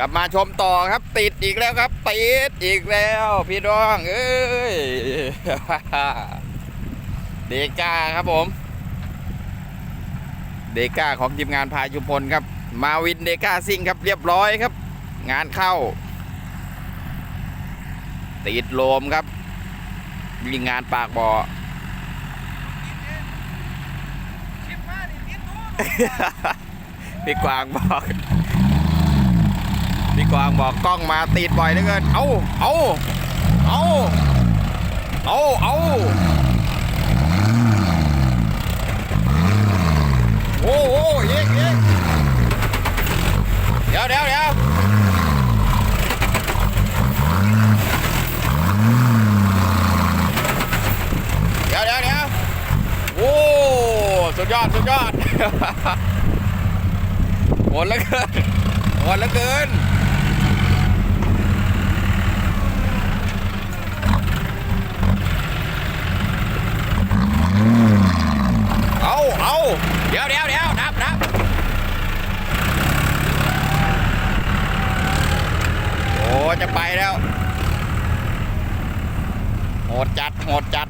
กลับมาชมต่อครับ ติดอีกแล้วครับ ติดอีกแล้ว พี่น้องเอ้ยเดก้าครับผม เดก้าของทีมงานพายุพลครับ มาวินเดก้าซิ่งครับเรียบร้อยครับ งานเข้า ติดโลมครับยิงงานปากบ่อชิบมาดิติดตู้พี่กวางบอก พี่กวางบอกกล้องมาติดบ่อยเหลือเกินเอาเอาเอาเอาเอาโอ้โหยิงยิงเดี๋ยวเดี๋ยวเดี๋ยวเดี๋ยวเดี๋ยวเดี๋ยวโอ้สุดยอดสุดยอดหมดแล้วเกินหมดแล้วเกิน เอาเอาเดี๋ยวเดี๋ยวเดี๋ยวนับนับโอ้ จะไปแล้ว โหดจัด โหดจัด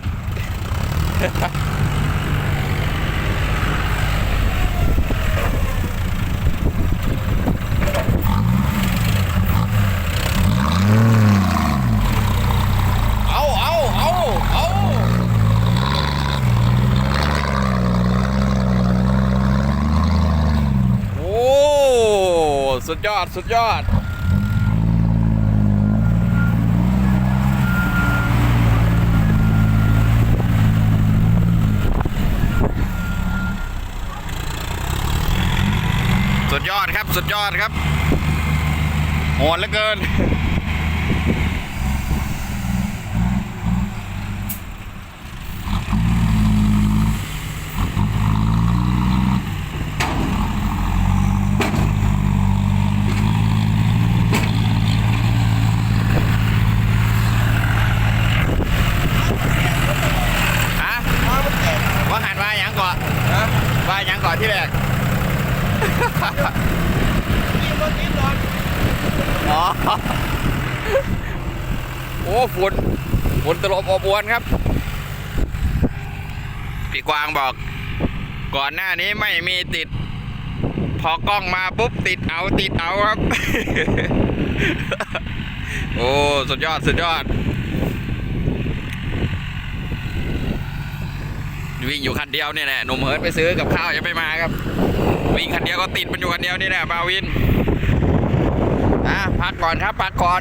เอาเอาเอาเอาโอ้ สุดยอด สุดยอด สุดยอดครับ สุดยอดครับโหดเหลือเกิน ฮะมามันแตกว่าหันว่าหยังก่อนนะว่าหยังก่อนที่แรก นี่รถติดนอนอ๋อโอ้ฝนฝนตลบอบอวนครับ พี่กวางบอก ก่อนหน้านี้ไม่มีติด พอกล้องมาปุ๊บติดเอาติดเอาครับ โอ้สุดยอดสุดยอด วิ่งอยู่คันเดียวเนี่ยแหละหนุ่มเฮิร์ตไปซื้อกับข้าวยังไม่มาครับ วิ่งคันเดียวก็ติดมันอยู่คันเดียวนี่แหละบาวินอะพักก่อนครับพักก่อน